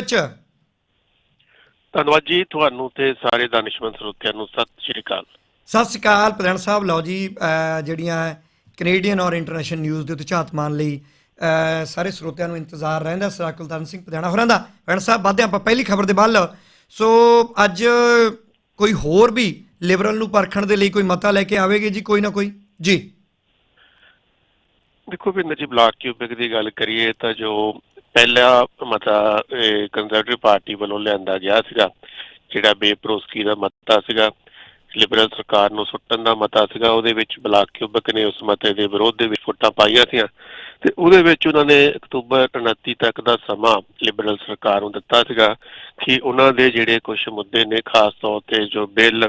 ਵਿੱਚ ਧੰਨਵਾਦ ਜੀ ਤੁਹਾਨੂੰ ਤੇ ਸਾਰੇ ਦਾਨਿਸ਼ਮੰਦ ਸਰੋਤਿਆਂ ਨੂੰ। ਸਤਿ ਸ਼੍ਰੀ ਅਕਾਲ। ਸਤਿ ਸ਼੍ਰੀ ਅਕਾਲ ਪ੍ਰਧਾਨ ਸਾਹਿਬ। ਲਓ ਜੀ ਜਿਹੜੀਆਂ ਕੈਨੇਡੀਅਨ ਔਰ ਇੰਟਰਨੈਸ਼ਨਲ ਨਿਊਜ਼ ਦੇ ਉੱਤੇ ਝਾਤ ਮਾਰਨ ਲਈ ਸਾਰੇ ਸਰੋਤਿਆਂ ਨੂੰ ਇੰਤਜ਼ਾਰ ਰਹਿੰਦਾ ਸਰਦਾਰ ਕੁਲਤਾਨ ਸਿੰਘ ਪਧਾਣਾ ਹੋਰਾਂ ਦਾ। ਪ੍ਰਧਾਨ ਸਾਹਿਬ ਵੱਧਦੇ ਆਪਾਂ ਪਹਿਲੀ ਖਬਰ ਦੇ ਵੱਲ। ਸੋ ਅੱਜ ਕੋਈ ਹੋਰ ਵੀ ਲਿਬਰਲ ਨੂੰ ਪਰਖਣ ਦੇ ਲਈ ਕੋਈ ਮਤਾ ਲੈ ਕੇ ਆਵੇਗੀ ਜੀ ਕੋਈ ਨਾ ਕੋਈ? ਜੀ। ਦੇਖੋ ਵੀ ਜੀ ਬਲਾਕ ਕਿਊਬਿਕ ਦੀ ਗੱਲ ਕਰੀਏ ਤਾਂ ਜੋ ਪਹਿਲਾ ਮਤਾ ਕੰਜ਼ਰਵੇਟਿਵ ਪਾਰਟੀ ਵੱਲੋਂ ਲਿਆਂਦਾ ਗਿਆ ਸੀਗਾ, ਜਿਹੜਾ ਬੇਪਰੋਸਕੀ ਦਾ ਮਤਾ ਸੀਗਾ। ਲਿਬਰਲ ਸਰਕਾਰ ਨੂੰ ਸੁੱਟਣ ਦਾ ਮਤਾ ਸੀਗਾ, ਉਹਦੇ ਵਿੱਚ ਬਲਾਕ ਕਿਊਬਿਕ ਨੇ ਉਸ ਮਤੇ ਦੇ ਵਿਰੋਧ ਦੇ ਵਿੱਚ ਫੁੱਟਾਂ ਪਾਈਆਂ ਸੀਆਂ। ਤੇ ਉਹਦੇ ਵਿੱਚ ਉਹਨਾਂ ਨੇ ਅਕਤੂਬਰ 29 ਤੱਕ ਦਾ ਸਮਾਂ ਲਿਬਰਲ ਸਰਕਾਰ ਨੂੰ ਦਿੱਤਾ ਸੀਗਾ ਕਿ ਉਹਨਾਂ ਦੇ ਜਿਹੜੇ ਕੁਝ ਮੁੱਦੇ ਨੇ, ਖਾਸ ਤੌਰ ਤੇ ਜੋ ਬਿੱਲ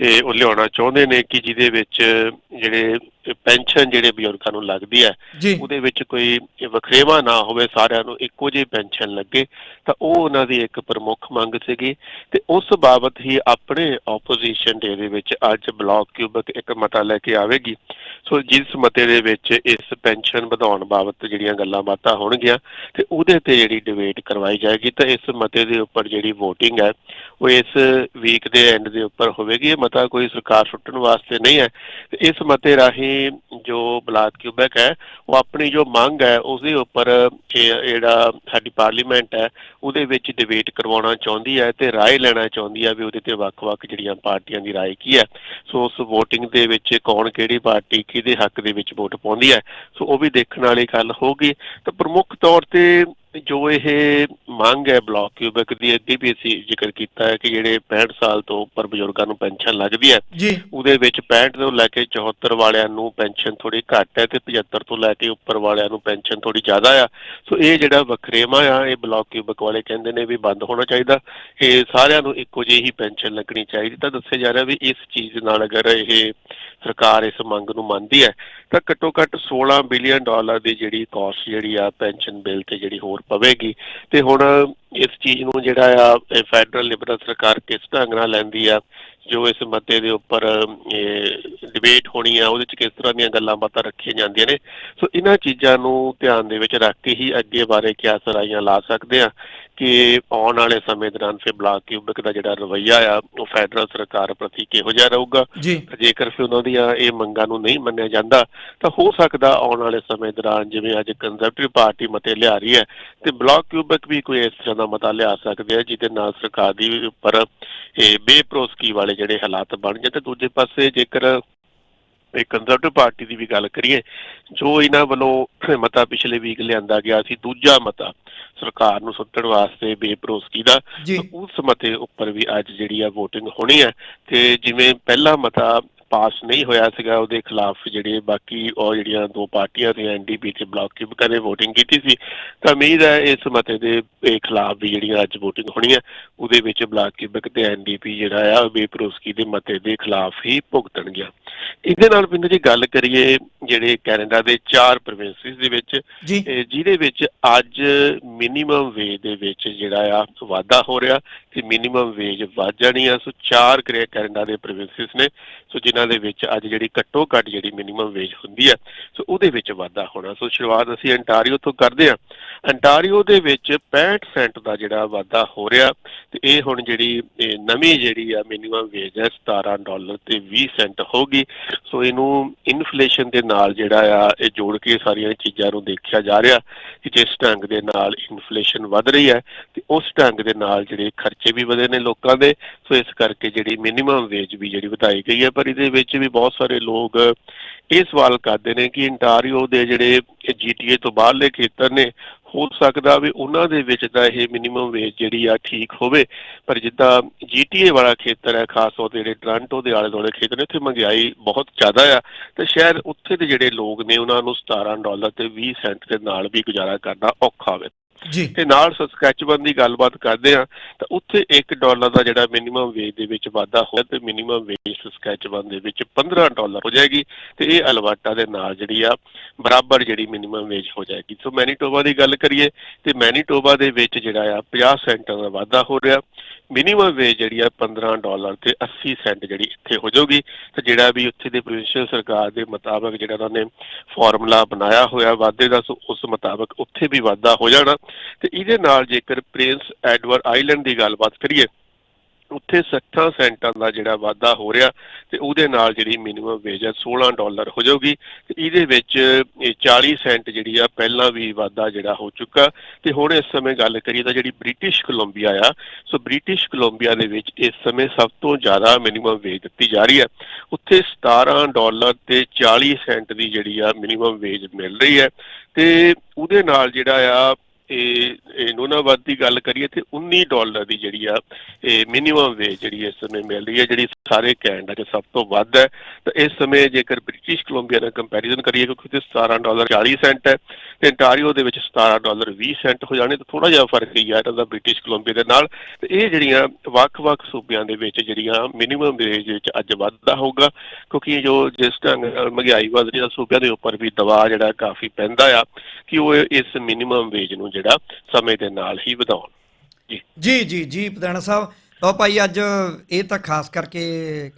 ਇਹ ਉਹ ਲਿਆਉਣਾ ਚਾਹੁੰਦੇ ਨੇ ਕਿ ਜਿਹਦੇ ਵਿੱਚ ਜਿਹੜੇ ਪੈਨਸ਼ਨ ਜਿਹੜੇ ਬਜ਼ੁਰਗਾਂ ਨੂੰ ਲੱਗਦੀ ਹੈ ਉਹਦੇ ਵਿੱਚ ਕੋਈ ਵਖਰੇਵਾ ਨਾ ਹੋਵੇ ਸਾਰਿਆਂ ਨੂੰ ਇੱਕੋ ਜਿਹੀ ਪੈਨਸ਼ਨ ਲੱਗੇ ਤਾਂ ਉਹ ਉਹਨਾਂ ਦੀ ਇੱਕ ਪ੍ਰਮੁੱਖ ਮੰਗ ਸੀਗੀ। ਤੇ ਉਸ ਬਾਬਤ ਹੀ ਆਪਣੇ ਆਪੋਜੀਸ਼ਨ ਡੇ ਦੇ ਵਿੱਚ ਅੱਜ ਬਲਾਕ ਕਿਊਬਿਕ ਇੱਕ ਮਤਾ ਲੈ ਕੇ ਆਵੇਗੀ। ਸੋ ਜਿਸ ਮਤੇ ਦੇ ਵਿੱਚ ਇਸ ਪੈਨਸ਼ਨ ਵਧਾਉਣ ਬਾਬਤ ਜਿਹੜੀਆਂ ਗੱਲਾਂ ਬਾਤਾਂ ਹੋਣਗੀਆਂ ਤੇ ਉਹਦੇ ਤੇ ਜਿਹੜੀ ਡਿਬੇਟ ਕਰਵਾਈ ਜਾਏਗੀ ਤਾਂ ਇਸ ਮਤੇ ਦੇ ਉੱਪਰ ਜਿਹੜੀ VOTING ਹੈ ਉਹ ਇਸ ਵੀਕ ਦੇ ਐਂਡ ਦੇ ਉੱਪਰ ਹੋਵੇਗੀ ਇਹ ਮਤਾ ਕੋਈ ਸਰਕਾਰ ਸੁੱਟਣ ਵਾਸਤੇ ਨਹੀਂ ਹੈ ਤੇ ਇਸ ਮਤੇ ਰਾਹੀਂ ਜੋ ਬਲਾਕ ਕਿਊਬੈਕ ਹੈ ਉਹ ਆਪਣੀ ਜੋ ਮੰਗ ਹੈ ਉਸ ਦੇ ਉੱਪਰ ਇਹ ਜਿਹੜਾ ਸਾਡੀ ਪਾਰਲੀਮੈਂਟ ਹੈ ਉਹਦੇ ਵਿੱਚ ਡਿਬੇਟ ਕਰਵਾਉਣਾ ਚਾਹੁੰਦੀ ਹੈ ਤੇ رائے ਲੈਣਾ ਚਾਹੁੰਦੀ ਹੈ ਵੀ ਉਹਦੇ ਤੇ ਵੱਖ-ਵੱਖ ਜਿਹੜੀਆਂ ਪਾਰਟੀਆਂ ਦੀ رائے ਕੀ ਹੈ ਸੋ ਉਸ VOTING ਦੇ ਵਿੱਚ ਕੌਣ ਕਿਹੜੀ ਪਾਰਟੀ ਕਿਹਦੇ ਹੱਕ ਦੇ ਵਿੱਚ ਵੋਟ ਪਾਉਂਦੀ ਹੈ ਸੋ ਉਹ ਵੀ ਦੇਖਣ ਵਾਲੀ ਗੱਲ ਹੋਗੀ ਤਾਂ ਪ੍ਰਮੁੱਖ ਤੌਰ ਤੇ ਜੋ ਇਹ ਮੰਗ ਹੈ ਬਲਾਕ ਕਿਊਬਿਕ ਦੀ ਅੱਗੇ ਵੀ ਅਸੀਂ ਜ਼ਿਕਰ ਕੀਤਾ ਹੈ ਕਿ ਜਿਹੜੇ 65 ਸਾਲ ਤੋਂ ਉੱਪਰ ਬਜ਼ੁਰਗਾਂ ਨੂੰ ਪੈਨਸ਼ਨ ਲੱਗਦੀ ਹੈ ਉਹਦੇ ਵਿੱਚ 65 ਤੋਂ ਲੈ ਕੇ 74 ਵਾਲਿਆਂ ਨੂੰ ਪੈਨਸ਼ਨ ਥੋੜੀ ਘੱਟ ਹੈ ਤੇ 75 ਤੋਂ ਲੈ ਕੇ ਉੱਪਰ ਵਾਲਿਆਂ ਨੂੰ ਪੈਨਸ਼ਨ ਥੋੜੀ ਜ਼ਿਆਦਾ ਆ। ਸੋ ਇਹ ਜਿਹੜਾ ਵਖਰੇਵਾ ਆ ਇਹ ਬਲਾਕ ਕਿਊਬਿਕ ਵਾਲੇ ਕਹਿੰਦੇ ਨੇ ਵੀ ਬੰਦ ਹੋਣਾ ਚਾਹੀਦਾ। ਇਹ ਸਾਰਿਆਂ ਨੂੰ ਇੱਕੋ ਜਿਹੀ ਪੈਨਸ਼ਨ ਲੱਗਣੀ ਚਾਹੀਦੀ। ਤਾਂ ਦੱਸਿਆ ਜਾ ਰਿਹਾ ਵੀ ਇਸ ਚੀਜ਼ ਨਾਲ ਅਗਰ ਇਹ ਸਰਕਾਰ ਇਸ ਮੰਗ ਨੂੰ ਮੰਨਦੀ ਹੈ, ਤਾਂ ਘੱਟੋ ਘੱਟ 16 ਬਿਲੀਅਨ ਡਾਲਰ ਦੀ ਜਿਹੜੀ ਕਾਸਟ ਜਿਹੜੀ ਆ ਪੈਨਸ਼ਨ ਬਿੱਲ ਤੇ ਜਿਹੜੀ ਹੋਰ ਪਵੇਗੀ। ਤੇ ਹੁਣ ਇਸ ਚੀਜ਼ ਨੂੰ ਜਿਹੜਾ ਆ ਫੈਡਰਲ ਲਿਬਰਲ ਸਰਕਾਰ ਕਿਸ ਢੰਗ ਨਾਲ ਲੈਂਦੀ ਆ ਜੋ ਇਸ ਮਤੇ ਦੇ ਉੱਪਰ ਡਿਬੇਟ ਹੋਣੀ ਆ ਉਹਦੇ ਚ ਕਿਸ ਤਰ੍ਹਾਂ ਦੀਆਂ ਗੱਲਾਂ ਬਾਤਾਂ ਰੱਖੀਆਂ ਜਾਂਦੀਆਂ ਨੇ। ਸੋ ਇਹਨਾਂ ਚੀਜ਼ਾਂ ਨੂੰ ਧਿਆਨ ਦੇ ਵਿੱਚ ਰੱਖ ਕੇ ਹੀ ਅੱਗੇ ਬਾਰੇ ਕਿਆ ਸਰਾਈਆਂ ਲਾ ਸਕਦੇ ਆ ਕਿ ਆਉਣ ਵਾਲੇ ਸਮੇਂ ਦੌਰਾਨ ਫਿਰ ਬਲਾਕ ਕਿਊਬਿਕ ਦਾ ਜਿਹੜਾ ਰਵੱਈਆ ਆ ਉਹ ਫੈਡਰਲ ਸਰਕਾਰ ਪ੍ਰਤੀ ਕਿਹੋ ਜਿਹਾ ਰਹੂਗਾ? ਜੇਕਰ ਫਿਰ ਉਹਨਾਂ ਦੀਆਂ ਇਹ ਮੰਗਾਂ ਨੂੰ ਨਹੀਂ ਮੰਨਿਆ ਜਾਂਦਾ ਤਾਂ ਹੋ ਸਕਦਾ ਆਉਣ ਵਾਲੇ ਸਮੇਂ ਦੌਰਾਨ ਜਿਵੇਂ ਅੱਜ ਕੰਜ਼ਰਵੇਟਿਵ ਪਾਰਟੀ ਮਤੇ ਲਿਆ ਰਹੀ ਹੈ ਤੇ ਬਲਾਕ ਕਿਊਬਿਕ ਵੀ ਕੋਈ ਇਸ ਤਰ੍ਹਾਂ ਦਾ ਮਤਾ ਲਿਆ ਸਕਦੇ ਆ ਜਿਹਦੇ ਨਾਲ ਸਰਕਾਰ ਦੀ ਉੱਪਰ ਇਹ ਬੇਪਰੋਸਕੀ ਵਾਲੇ ਜਿਹੜੇ ਹਾਲਾਤ ਬਣ ਜਾਣ ਤੇ ਦੂਜੇ ਪਾਸੇ ਜੇਕਰ ਇਹ ਕੰਜ਼ਰਵੇਟਿਵ ਪਾਰਟੀ ਦੀ ਵੀ ਗੱਲ ਕਰੀਏ ਜੋ ਇਹਨਾਂ ਵੱਲੋਂ ਮਤਾ ਪਿਛਲੇ ਵੀਕ ਲਿਆਂਦਾ ਗਿਆ ਸੀ ਦੂਜਾ ਮਤਾ ਸਰਕਾਰ ਨੂੰ ਸੁੱਟਣ ਵਾਸਤੇ ਬੇਪਰੋਸਕੀ ਦਾ ਉਸ ਮਤੇ ਉੱਪਰ ਵੀ ਅੱਜ ਜਿਹੜੀ ਆ VOTING ਹੋਣੀ ਹੈ ਤੇ ਜਿਵੇਂ ਪਹਿਲਾ ਮਤਾ ਪਾਸ ਨਹੀਂ ਹੋਇਆ ਸੀਗਾ ਉਹਦੇ ਖਿਲਾਫ ਜਿਹੜੇ ਬਾਕੀ ਉਹ ਜਿਹੜੀਆਂ ਦੋ ਪਾਰਟੀਆਂ ਸੀ ਐਨਡੀਪੀ ਤੇ ਬਲਾਕ ਕਿਊਬਿਕਾ ਨੇ VOTING ਕੀਤੀ ਸੀ ਤਾਂ ਉਮੀਦ ਹੈ ਇਸ ਮਤੇ ਦੇ ਖਿਲਾਫ ਵੀ ਜਿਹੜੀਆਂ ਅੱਜ VOTING ਹੋਣੀ ਹੈ ਉਹਦੇ ਵਿੱਚ ਬਲਾਕ ਕਿਊਬਿਕ ਤੇ ਐਨਡੀਪੀ ਜਿਹੜਾ ਆ ਬੇਪਰੋਸਕੀ ਦੇ ਮਤੇ ਦੇ ਖਿਲਾਫ ਹੀ ਭੁਗਤਣਗੇ ਇਹਦੇ ਨਾਲ ਪਿੰਡ ਜੀ ਗੱਲ ਕਰੀਏ ਜਿਹੜੇ ਕੈਨੇਡਾ ਦੇ ਚਾਰ ਪ੍ਰੋਵਿੰਸਿਸ ਦੇ ਵਿੱਚ ਜਿਹਦੇ ਵਿੱਚ ਅੱਜ ਮਿਨੀਮਮ ਵੇਜ ਦੇ ਵਿੱਚ ਜਿਹੜਾ ਆ ਵਾਧਾ ਹੋ ਰਿਹਾ ਤੇ ਮਿਨੀਮਮ ਵੇਜ ਵੱਧ ਜਾਣੀ ਆ। ਸੋ ਚਾਰ ਕੈਨੇਡਾ ਦੇ ਪ੍ਰੋਵਿੰਸਿਸ ਨੇ ਸੋ ਜਿਨ੍ਹਾਂ ਦੇ ਵਿੱਚ ਅੱਜ ਜਿਹੜੀ ਘੱਟੋ ਘੱਟ ਜਿਹੜੀ ਮਿਨੀਮਮ ਵੇਜ ਹੁੰਦੀ ਹੈ ਸੋ ਉਹਦੇ ਵਿੱਚ ਵਾਧਾ ਹੋਣਾ। ਸੋ ਸ਼ੁਰੂਆਤ ਅਸੀਂ ਅੰਟਾਰੀਓ ਤੋਂ ਕਰਦੇ ਹਾਂ। ਅੰਟਾਰੀਓ ਦੇ ਵਿੱਚ 65 ਸੈਂਟ ਦਾ ਜਿਹੜਾ ਵਾਧਾ ਹੋ ਰਿਹਾ, ਤੇ ਇਹ ਹੁਣ ਜਿਹੜੀ, ਇਹ ਨਵੀਂ ਜਿਹੜੀ ਆ ਮਿਨੀਮਮ ਵੇਜ ਹੈ 17 ਡਾਲਰ ਤੇ 20 ਸੈਂਟ ਹੋਗੀ ਸੋ ਇਹਨੂੰ ਇਨਫਲੇਸ਼ਨ ਦੇ ਨਾਲ ਜਿਹੜਾ ਆ, ਇਹ ਜੋੜ ਕੇ ਸਾਰੀਆਂ ਚੀਜ਼ਾਂ ਨੂੰ ਦੇਖਿਆ ਜਾ ਰਿਹਾ ਕਿ ਜਿਸ ਢੰਗ ਦੇ ਨਾਲ ਇਨਫਲੇਸ਼ਨ ਵੱਧ ਰਹੀ ਹੈ, ਤੇ ਉਸ ਢੰਗ ਦੇ ਨਾਲ ਜਿਹੜੇ ਖਰਚੇ ਵੀ ਵਧੇ ਨੇ ਲੋਕਾਂ ਦੇ। ਸੋ ਇਸ ਕਰਕੇ ਜਿਹੜੀ ਮਿਨੀਮਮ ਵੇਜ ਵੀ ਜਿਹੜੀ ਵਧਾਈ ਗਈ ਹੈ ਪਰ ਇਹਦੇ ਵਿੱਚ ਵੀ ਬਹੁਤ ਸਾਰੇ ਲੋਕ ਇਹ ਸਵਾਲ ਕਰਦੇ ਨੇ ਕਿ ਇੰਟਾਰੀਓ ਦੇ ਜਿਹੜੇ ਜੀਟੀਏ ਤੋਂ ਬਾਹਰਲੇ ਖੇਤਰ ਨੇ, ਹੋ ਸਕਦਾ ਵੀ ਉਹਨਾਂ ਦੇ ਵਿੱਚ ਤਾਂ ਇਹ ਮਿਨੀਮਮ ਵੇਜ ਜਿਹੜੀ ਆ ਠੀਕ ਹੋਵੇ, ਪਰ ਜਿੱਦਾਂ ਜੀਟੀਏ ਵਾਲਾ ਖੇਤਰ ਹੈ, ਖਾਸ ਤੌਰ ਤੇ ਜਿਹੜੇ ਟ੍ਰਾਂਟੋ ਦੇ ਆਲੇ ਦੁਆਲੇ ਖੇਤਰ ਨੇ, ਉੱਥੇ ਮਹਿੰਗਾਈ ਬਹੁਤ ਜ਼ਿਆਦਾ ਆ, ਤੇ ਸ਼ਾਇਦ ਉੱਥੇ ਦੇ ਜਿਹੜੇ ਲੋਕ ਨੇ, ਉਹਨਾਂ ਨੂੰ 17 ਡਾਲਰ ਤੇ 20 ਸੈਂਟ ਦੇ ਨਾਲ ਵੀ ਗੁਜ਼ਾਰਾ ਕਰਨਾ ਔਖਾ ਹੋਵੇ। ਤੇ ਨਾਲ ਸਸਕੈਚਵਨ ਦੀ ਗੱਲਬਾਤ ਕਰਦੇ ਆ ਤਾਂ ਉੱਥੇ 1 ਡਾਲਰ ਦਾ ਜਿਹੜਾ ਮਿਨੀਮਮ ਵੇਜ ਦੇ ਵਿੱਚ ਵਾਧਾ ਹੋਇਆ ਤੇ ਮਿਨੀਮਮ ਵੇਜ ਸਸਕੈਚਵਨ ਦੇ ਵਿੱਚ 15 ਡਾਲਰ ਹੋ ਜਾਏਗੀ ਤੇ ਇਹ ਅਲਬਰਟਾ ਦੇ ਨਾਲ ਜਿਹੜੀ ਆ, ਬਰਾਬਰ ਜਿਹੜੀ ਮਿਨੀਮਮ ਵੇਜ ਹੋ ਜਾਏਗੀ। ਸੋ ਮੈਨੀਟੋਬਾ ਦੀ ਗੱਲ ਕਰੀਏ ਤੇ ਮੈਨੀਟੋਬਾ ਦੇ ਵਿੱਚ ਜਿਹੜਾ ਆ 50 ਸੈਂਟਾਂ ਦਾ ਵਾਧਾ ਹੋ ਰਿਹਾ। ਮਿਨੀਮਮ ਵੇਜ ਜਿਹੜੀ ਆ 15 ਡਾਲਰ ਤੇ 80 ਸੈਂਟ ਜਿਹੜੀ ਇੱਥੇ ਹੋ ਜਾਊਗੀ ਤੇ ਜਿਹੜਾ ਵੀ ਉੱਥੇ ਦੇ ਪ੍ਰੋਵਿੰਸ਼ੀਅਲ ਸਰਕਾਰ ਦੇ ਮੁਤਾਬਕ ਜਿਹੜਾ ਉਹਨਾਂ ਨੇ ਫਾਰਮੂਲਾ ਬਣਾਇਆ ਹੋਇਆ, ਵਾਧੇ ਦਾ ਸੋ, ਉਸ ਮੁਤਾਬਕ ਉੱਥੇ ਵੀ ਵਾਧਾ ਹੋ ਜਾਣਾ ਤੇ ਇਹਦੇ ਨਾਲ ਜੇਕਰ ਪ੍ਰਿੰਸ ਐਡਵਰਡ ਆਈਲੈਂਡ ਦੀ ਗੱਲਬਾਤ ਕਰੀਏ ਉੱਥੇ 60 ਸੈਂਟਾਂ ਦਾ ਜਿਹੜਾ ਵਾਧਾ ਹੋ ਰਿਹਾ ਤੇ ਉਹਦੇ ਨਾਲ ਜਿਹੜੀ ਮਿਨੀਮਮ ਵੇਜ ਹੈ 16 ਡਾਲਰ ਹੋ ਜਾਊਗੀ ਤੇ ਇਹਦੇ ਵਿੱਚ ਇਹ 40 ਸੈਂਟ ਜਿਹੜੀ ਆ ਪਹਿਲਾਂ ਵੀ ਵਾਧਾ ਜਿਹੜਾ ਹੋ ਚੁੱਕਾ ਤੇ ਹੁਣ ਇਸ ਸਮੇਂ ਗੱਲ ਕਰੀਏ ਤਾਂ ਜਿਹੜੀ ਬ੍ਰਿਟਿਸ਼ ਕੋਲੰਬੀਆ ਆ, ਸੋ ਬ੍ਰਿਟਿਸ਼ ਕੋਲੰਬੀਆ ਦੇ ਵਿੱਚ ਇਸ ਸਮੇਂ ਸਭ ਤੋਂ ਜ਼ਿਆਦਾ ਮਿਨੀਮਮ ਵੇਜ ਦਿੱਤੀ ਜਾ ਰਹੀ ਹੈ। ਉੱਥੇ 17 ਡਾਲਰ ਤੇ 40 ਸੈਂਟ ਦੀ ਜਿਹੜੀ ਆ ਮਿਨੀਮਮ ਵੇਜ ਮਿਲ ਰਹੀ ਹੈ ਤੇ ਉਹਦੇ ਨਾਲ ਜਿਹੜਾ ਆ ਇਹ ਇਹ ਨੂਨਾਵਾਦ ਦੀ ਗੱਲ ਕਰੀਏ ਤੇ 19 ਡਾਲਰ ਦੀ ਜਿਹੜੀ ਆ, ਇਹ ਮਿਨੀਮਮ ਵੇਜ ਜਿਹੜੀ ਇਸ ਸਮੇਂ ਮਿਲ ਰਹੀ ਹੈ, ਜਿਹੜੀ ਸਾਰੇ ਕੈਨੇਡਾ 'ਚ ਸਭ ਤੋਂ ਵੱਧ ਹੈ। ਤਾਂ ਇਸ ਸਮੇਂ ਜੇਕਰ ਬ੍ਰਿਟਿਸ਼ ਕੋਲੰਬੀਆ ਨਾਲ ਕੰਪੈਰੀਜ਼ਨ ਕਰੀਏ, ਕਿਉਂਕਿ ਉੱਥੇ 17 ਡਾਲਰ 40 ਸੈਂਟ ਹੈ ਤੇ ਅੰਟਾਰੀਓ ਦੇ ਵਿੱਚ 17 ਡਾਲਰ 20 ਸੈਂਟ ਹੋ ਜਾਣੇ, ਤਾਂ ਥੋੜਾ ਜਿਹਾ ਫ਼ਰਕ ਹੀ ਆ ਇਹਨਾਂ ਦਾ ਬ੍ਰਿਟਿਸ਼ ਕੋਲੰਬੀਆ ਦੇ ਨਾਲ। ਤੇ ਇਹ ਜਿਹੜੀਆਂ ਵੱਖ-ਵੱਖ ਸੂਬਿਆਂ ਦੇ ਵਿੱਚ ਜਿਹੜੀਆਂ ਮਿਨੀਮਮ ਵੇਜ ਵਿੱਚ ਅੱਜ ਵਾਧਾ ਹੋਊਗਾ, ਕਿਉਂਕਿ ਜੋ ਜਿਸ ਢੰਗ ਨਾਲ ਮਹਿੰਗਾਈ ਵਧ ਰਹੀ ਹੈ, ਸੂਬਿਆਂ ਦੇ ਉੱਪਰ ਵੀ ਦਬਾਅ ਜਿਹੜਾ ਕਾਫੀ ਪੈਂਦਾ ਆ। ਕਿ ਉਹ ਇਸ ਮਿਨੀਮਮ ਵੇਜ ਨੂੰ ਜਿਹੜਾ ਸਮੇਂ ਦੇ ਨਾਲ ਹੀ ਵਧਾਉਣ? ਜੀ। ਜੀ ਜੀ ਪਧਾਣਾ ਸਾਹਿਬ। ਲਓ ਭਾਈ ਅੱਜ ਇਹ ਤਾਂ ਖਾਸ ਕਰਕੇ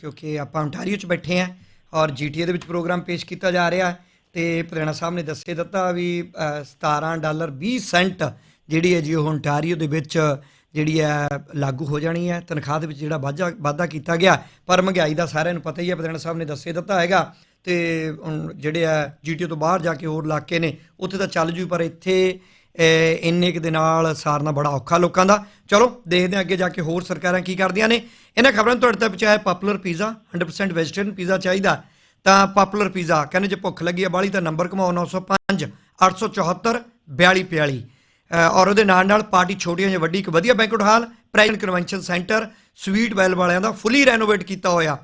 ਕਿਉਂਕਿ ਆਪਾਂ ontario 'ਚ ਬੈਠੇ ਆਂ ਔਰ ਜੀਟੀਏ ਦੇ ਵਿੱਚ ਪ੍ਰੋਗਰਾਮ ਪੇਸ਼ ਕੀਤਾ ਜਾ ਰਿਹਾ ਹੈ ਤੇ ਪਧਾਣਾ ਸਾਹਿਬ ਨੇ ਦੱਸੇ ਦਿੱਤਾ ਵੀ ਅ, 17 ਡਾਲਰ 20 ਸੈਂਟ ਜਿਹੜੀ ਹੈ ਜੀ ਉਹ ontario ਦੇ ਵਿੱਚ ਜਿਹੜੀ ਹੈ ਲਾਗੂ ਹੋ ਜਾਣੀ ਹੈ। ਤਨਖਾਹ ਦੇ ਵਿੱਚ ਜਿਹੜਾ ਵਾਧਾ ਵਾਧਾ ਕੀਤਾ ਗਿਆ। ਪਰ ਮਹਿੰਗਾਈ ਦਾ ਸਾਰਿਆਂ ਨੂੰ ਪਤਾ ਹੀ ਹੈ ਪਧਾਣਾ ਸਾਹਿਬ ਨੇ ਦੱਸੇ ਦਿੱਤਾ ਹੈਗਾ। ਤੇ ਜਿਹੜੇ ਆ ਜੀਟੀਏ ਤੋਂ ਬਾਹਰ ਜਾ ਕੇ ਹੋਰ ਇਲਾਕੇ ਨੇ, ਉੱਥੇ ਤਾਂ ਚੱਲ ਜੂ, ਪਰ ਇੱਥੇ ਇੰਨੇ ਕੁ ਦੇ ਨਾਲ ਸਾਰਨਾ ਬੜਾ ਔਖਾ ਲੋਕਾਂ ਦਾ। ਚਲੋ, ਦੇਖਦੇ ਹਾਂ ਅੱਗੇ ਜਾ ਕੇ ਹੋਰ ਸਰਕਾਰਾਂ ਕੀ ਕਰਦੀਆਂ ਨੇ। ਇਹਨਾਂ ਖਬਰਾਂ ਨੂੰ ਤੁਹਾਡੇ ਤੱਕ ਪਹੁੰਚਾਇਆ ਪਪੂਲਰ ਪੀਜ਼ਾ 100% ਵੈਜੀਟੇਰੀਅਨ ਪੀਜ਼ਾ ਚਾਹੀਦਾ। ਤਾਂ ਪਪੂਲਰ ਪੀਜ਼ਾ ਕਹਿੰਦੇ ਜੇ ਭੁੱਖ ਲੱਗੀ ਹੈ ਬਾਲੀ ਤਾਂ ਨੰਬਰ ਕਮਾਓ 905 874 4242 ਅਹ, ਔਰ ਉਹਦੇ ਨਾਲ ਨਾਲ ਪਾਰਟੀ ਛੋਟੀ ਜਾਂ ਵੱਡੀ ਇੱਕ ਵਧੀਆ banquet hall president convention centre sweet well ਵਾਲਿਆਂ ਦਾ ਫੁੱਲੀ ਰੈਨੋਵੇਟ ਕੀਤਾ ਹੋਇਆ।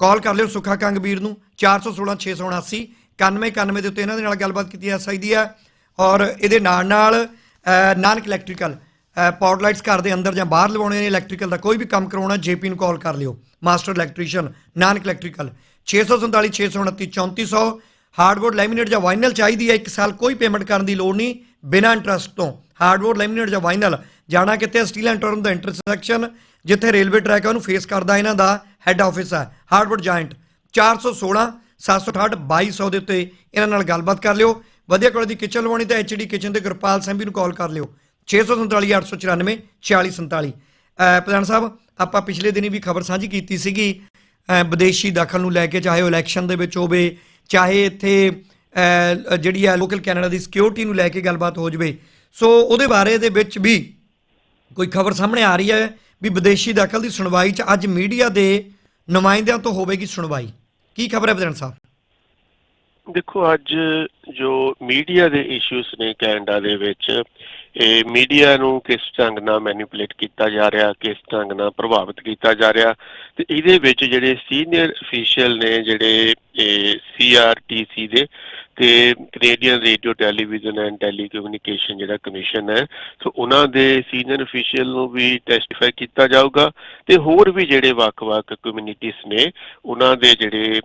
ਕਾਲ ਕਰ ਲਿਓ ਸੁਖਾ ਕੰਗਬੀਰ ਨੂੰ 416 679 9191 ਦੇ ਉੱਤੇ ਇਹਨਾਂ ਦੇ ਨਾਲ ਗੱਲਬਾਤ ਕੀਤੀ ਜਾ ਸਕਦੀ ਹੈ ਔਰ ਇਹਦੇ ਨਾਲ ਨਾਲ ਨਾਨਕ ਇਲੈਕਟ੍ਰੀਕਲ ਪਾਵਰ ਲਾਈਟਸ ਘਰ ਦੇ ਅੰਦਰ ਜਾਂ ਬਾਹਰ ਲਵਾਉਣੇ ਨੇ ਇਲੈਕਟ੍ਰੀਕਲ ਦਾ ਕੋਈ ਵੀ ਕੰਮ ਕਰਾਉਣਾ, ਜੇਪੀ ਨੂੰ ਕਾਲ ਕਰ ਲਿਓ, master electrician Nanak electrical 647 629 3400 hardwood laminate ਜਾਂ ਵਾਈਨਲ ਚਾਹੀਦੀ ਹੈ, ਇੱਕ ਸਾਲ ਕੋਈ ਪੇਮੈਂਟ ਕਰਨ ਦੀ ਲੋੜ ਨਹੀਂ, ਬਿਨਾਂ ਇੰਟਰਸਟ ਤੋਂ ਹਾਰਡਵੁੱਡ ਲੈਮੀਨੇਟ ਜਾਂ ਵਾਈਨਲ ਜਾਣਾ ਕਿਤੇ ਸਟੀਲ ਐਂਡ ਟਰਨ ਦਾ ਇੰਟਰਸੈਕਸ਼ਨ ਜਿੱਥੇ ਰੇਲਵੇ ਟਰੈਕ ਹੈ, ਉਹਨੂੰ ਫੇਸ ਕਰਦਾ ਇਹਨਾਂ ਦਾ ਹੈੱਡ ਆਫਿਸ ਹੈ ਹਾਰਡਵੁੱਡ ਜਾਇੰਟ 416 768 2200 ਦੇ ਉੱਤੇ ਇਹਨਾਂ ਨਾਲ ਗੱਲਬਾਤ ਕਰ ਲਿਓ। ਵਧੀਆ ਕੁਆਲਿਟੀ ਦੀ ਕਿਚਨ ਲਵਾਉਣੀ ਤਾਂ ਐਚਡੀ ਕਿਚਨ ਦੇ ਗੁਰਪਾਲ ਸੰਭੀ ਨੂੰ ਕਾਲ ਕਰ ਲਿਓ। 647 894 4647 ਅਹ ਪ੍ਰਧਾਨ ਸਾਹਿਬ, ਆਪਾਂ ਪਿਛਲੇ ਦਿਨੀ ਵੀ ਖਬਰ ਸਾਂਝੀ ਕੀਤੀ ਸੀਗੀ ਵਿਦੇਸ਼ੀ ਦਖਲ ਨੂੰ ਲੈ ਕੇ, ਚਾਹੇ ਉਹ ਇਲੈਕਸ਼ਨ ਦੇ ਵਿੱਚ ਹੋਵੇ, ਚਾਹੇ ਇੱਥੇ ਜਿਹੜੀ ਹੈ ਲੋਕਲ ਕੈਨੇਡਾ ਦੀ ਸਿਕਿਉਰਿਟੀ ਨੂੰ ਲੈ ਕੇ ਗੱਲਬਾਤ ਹੋ ਜਵੇ। ਸੋ ਉਹਦੇ ਬਾਰੇ ਦੇ ਵਿੱਚ ਵੀ ਕੋਈ ਖਬਰ ਸਾਹਮਣੇ ਆ ਰਹੀ ਹੈ। ਵੀ ਵਿਦੇਸ਼ੀ ਦਖਲ ਦੀ ਸੁਣਵਾਈ 'ਚ ਅੱਜ ਮੀਡੀਆ ਦੇ ਨੁਮਾਇੰਦਿਆਂ ਤੋਂ ਹੋਵੇਗੀ ਸੁਣਵਾਈ। ਕੀ ਖਬਰ ਹੈ ਪ੍ਰਧਾਨ ਸਾਹਿਬ? ਦੇਖੋ, ਅੱਜ ਜੋ ਮੀਡੀਆ ਦੇ ਇਸ਼ੂਸ ਨੇ ਕੈਨੇਡਾ ਦੇ ਵਿੱਚ, ਇਹ ਮੀਡੀਆ ਨੂੰ ਕਿਸ ਢੰਗ ਨਾਲ ਮੈਨੀਪੂਲੇਟ ਕੀਤਾ ਜਾ ਰਿਹਾ, ਕਿਸ ਢੰਗ ਨਾਲ ਪ੍ਰਭਾਵਿਤ ਕੀਤਾ ਜਾ ਰਿਹਾ, ਤੇ ਇਹਦੇ ਵਿੱਚ ਜਿਹੜੇ ਸੀਨੀਅਰ ਅਫੀਸ਼ੀਅਲ ਨੇ, ਜਿਹੜੇ ਸੀਆਰਟੀਸੀ ਦੇ ਤੇ Canadian radio television and telecommunication ਜਿਹੜਾ ਕਮਿਸ਼ਨ ਹੈ, ਸੋ ਉਹਨਾਂ ਦੇ ਸੀਨੀਅਰ ਅਫੀਸ਼ੀਅਲ ਨੂੰ ਵੀ ਟੈਸਟੀਫਾਈ ਕੀਤਾ ਜਾਊਗਾ ਤੇ ਹੋਰ ਵੀ ਜਿਹੜੇ ਵੱਖ-ਵੱਖ ਕਮਿਊਨਿਟੀਜ਼ ਨੇ, ਉਹਨਾਂ ਦੇ ਜਿਹੜੇ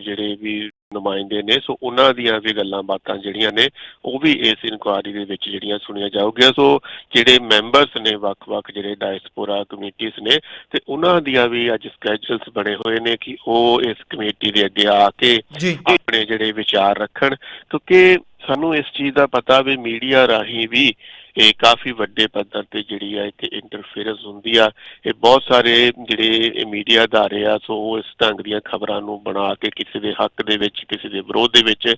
ਜਿਹੜੇ ਵੀ ਨੁਮਾਇੰਦੇ ਨੇ ਸੋ ਉਹਨਾਂ ਦੀਆਂ ਵੀ ਗੱਲਾਂ ਬਾਤਾਂ ਜਿਹੜੀਆਂ ਨੇ ਉਹ ਵੀ ਇਸ ਇਨਕੁਆਇਰੀ ਦੇ ਵਿੱਚ ਜਿਹੜੀਆਂ ਸੁਣੀਆਂ ਜਾਊਗੀਆਂ। ਸੋ ਜਿਹੜੇ ਮੈਂਬਰਸ ਨੇ ਵੱਖ-ਵੱਖ ਜਿਹੜੇ ਡਾਇਸਪੋਰਾ ਕਮਿਊਨਿਟੀਜ਼ ਨੇ ਤੇ ਉਹਨਾਂ ਦੀਆਂ ਵੀ ਅੱਜ ਸਕੇਜੂਲਸ ਬਣੇ ਹੋਏ ਨੇ ਕਿ ਉਹ ਇਸ ਕਮੇਟੀ ਦੇ ਅੱਗੇ ਆ ਕੇ ਆਪਣੇ ਜਿਹੜੇ ਵਿਚਾਰ ਰੱਖਣ। ਕਿਉਂਕਿ ਸਾਨੂੰ ਇਸ ਚੀਜ਼ ਦਾ ਪਤਾ ਵੀ ਮੀਡੀਆ ਰਾਹੀਂ ਵੀ ਇਹ ਕਾਫੀ ਵੱਡੇ ਪੱਧਰ ਤੇ ਜਿਹੜੀ ਆ ਇੱਥੇ ਇੰਟਰਫੇਰੈਂਸ ਹੁੰਦੀ ਆ। ਇਹ ਬਹੁਤ ਸਾਰੇ ਜਿਹੜੇ ਮੀਡੀਆ ਅਦਾਰੇ ਆ, ਸੋ ਉਹ ਇਸ ਢੰਗ ਦੀਆਂ ਖਬਰਾਂ ਨੂੰ ਬਣਾ ਕੇ ਕਿਸੇ ਦੇ ਹੱਕ ਦੇ ਵਿੱਚ, ਕਿਸੇ ਦੇ ਵਿਰੋਧ ਦੇ ਵਿੱਚ,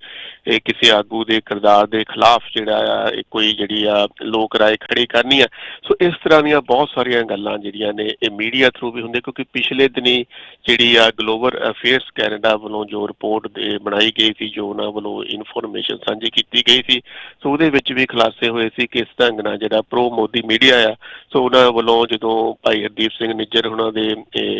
ਇਹ ਕਿਸੇ ਆਗੂ ਦੇ ਕਿਰਦਾਰ ਦੇ ਖਿਲਾਫ ਜਿਹੜਾ ਆ ਕੋਈ ਜਿਹੜੀ ਆ ਲੋਕ ਰਾਏ ਖੜੀ ਕਰਨੀ ਆ। ਸੋ ਇਸ ਤਰ੍ਹਾਂ ਦੀਆਂ ਬਹੁਤ ਸਾਰੀਆਂ ਗੱਲਾਂ ਜਿਹੜੀਆਂ ਨੇ ਇਹ ਮੀਡੀਆ ਥਰੂ ਵੀ ਹੁੰਦੇ, ਕਿਉਂਕਿ ਪਿਛਲੇ ਦਿਨੀ ਜਿਹੜੀ ਆ ਗਲੋਬਲ ਅਫੇਅਰਸ ਕੈਨੇਡਾ ਵੱਲੋਂ ਜੋ ਰਿਪੋਰਟ ਦੇ ਬਣਾਈ ਗਈ ਸੀ, ਜੋ ਉਹਨਾਂ ਵੱਲੋਂ ਇਨਫੋਰਮੇਸ਼ਨ ਸਾਂਝੀ ਕੀਤੀ ਗਈ ਸੀ, ਸੋ ਉਹਦੇ ਵਿੱਚ ਵੀ ਖੁਲਾਸੇ ਹੋਏ ਸੀ ਕਿ ਇਸ ਢੰਗ ਨਾਲ ਜਿਹੜਾ ਪ੍ਰੋ ਮੋਦੀ ਮੀਡੀਆ ਆ ਸੋ ਉਹਨਾਂ ਵੱਲੋਂ ਜਦੋਂ ਭਾਈ ਹਰਦੀਪ ਸਿੰਘ ਨਿੱਜਰ ਉਹਨਾਂ ਦੇ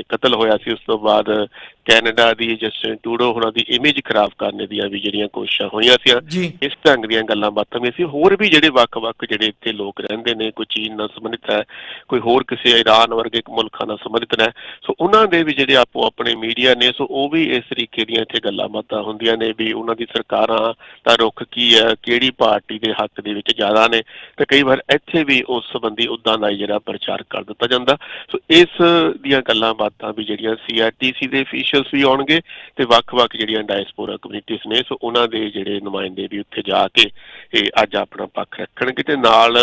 ਕਤਲ ਹੋਇਆ ਸੀ ਉਸ ਤੋਂ ਬਾਅਦ ਕੈਨੇਡਾ ਦੀ ਜਸਟਿਨ ਟੂਡੋ ਉਹਨਾਂ ਦੀ ਇਮੇਜ ਖਰਾਬ ਕਰਨ ਦੀਆਂ ਵੀ ਜਿਹੜੀਆਂ ਕੋਸ਼ਿਸ਼ਾਂ ਹੋਈਆਂ ਸੀ ਇਸ ਢੰਗ ਦੀਆਂ ਗੱਲਾਂ ਬਾਤਾਂ ਵੀ ਸੀ। ਹੋਰ ਵੀ ਜਿਹੜੇ ਵੱਖ-ਵੱਖ ਜਿਹੜੇ ਇੱਥੇ ਲੋਕ ਰਹਿੰਦੇ ਨੇ ਕੋਈ ਚੀਨ ਨਾਲ ਸੰਬੰਧਿਤ ਹੈ ਕੋਈ ਹੋਰ ਕਿਸੇ ਇਰਾਨ ਵਰਗੇ ਮੁਲਕਾਂ ਨਾਲ ਸੰਬੰਧਿਤ ਹੈ ਸੋ ਉਹਨਾਂ ਦੇ ਵੀ ਜਿਹੜੇ ਆਪੋ ਆਪਣੇ ਮੀਡੀਆ ਨੇ ਸੋ ਉਹ ਵੀ ਇਸ ਤਰੀਕੇ ਦੀਆਂ ਇੱਥੇ ਗੱਲਾਂ ਬਾਤਾਂ ਹੁੰਦੀਆਂ ਨੇ ਵੀ ਉਹਨਾਂ ਦੀ ਸਰਕਾਰਾਂ ਦਾ ਰੁਖ ਕੀ ਹੈ ਕਿਹੜੀ ਪਾਰਟੀ ਦੇ ਹੱਕ ਦੇ ਵਿੱਚ ਜ਼ਿਆਦਾ ਨੇ ਤੇ ਕਈ ਵਾਰ ਇੱਥੇ ਵੀ ਉਸ ਸੰਬੰਧੀ ਉਦਾਂ ਦਾ ਹੀ ਜਿਹੜਾ ਪ੍ਰਚਾਰ ਕਰ ਦਿੱਤਾ ਜਾਂਦਾ। ਸੋ ਇਸ ਦੀਆਂ ਗੱਲਾਂ ਬਾਤਾਂ ਵੀ ਜਿਹੜੀਆਂ ਸੀਆਰਟੀਸੀ ਦੇ ਅਫੀਸ਼ੀਅਲਸ ਵੀ ਆਉਣਗੇ ਤੇ ਵੱਖ-ਵੱਖ ਜਿਹੜੀਆਂ ਡਾਇਸਪੋਰਾ ਕਮਿਊਨਿਟੀਜ਼ ਨੇ, ਸੋ ਉਹਨਾਂ ਦੇ ਜਿਹੜੇ ਨੁਮਾਇੰਦੇ ਵੀ ਉੱਥੇ ਜਾ ਕੇ ਇਹ ਅੱਜ ਆਪਣਾ ਪੱਖ ਰੱਖਣਗੇ ਤੇ ਨਾਲ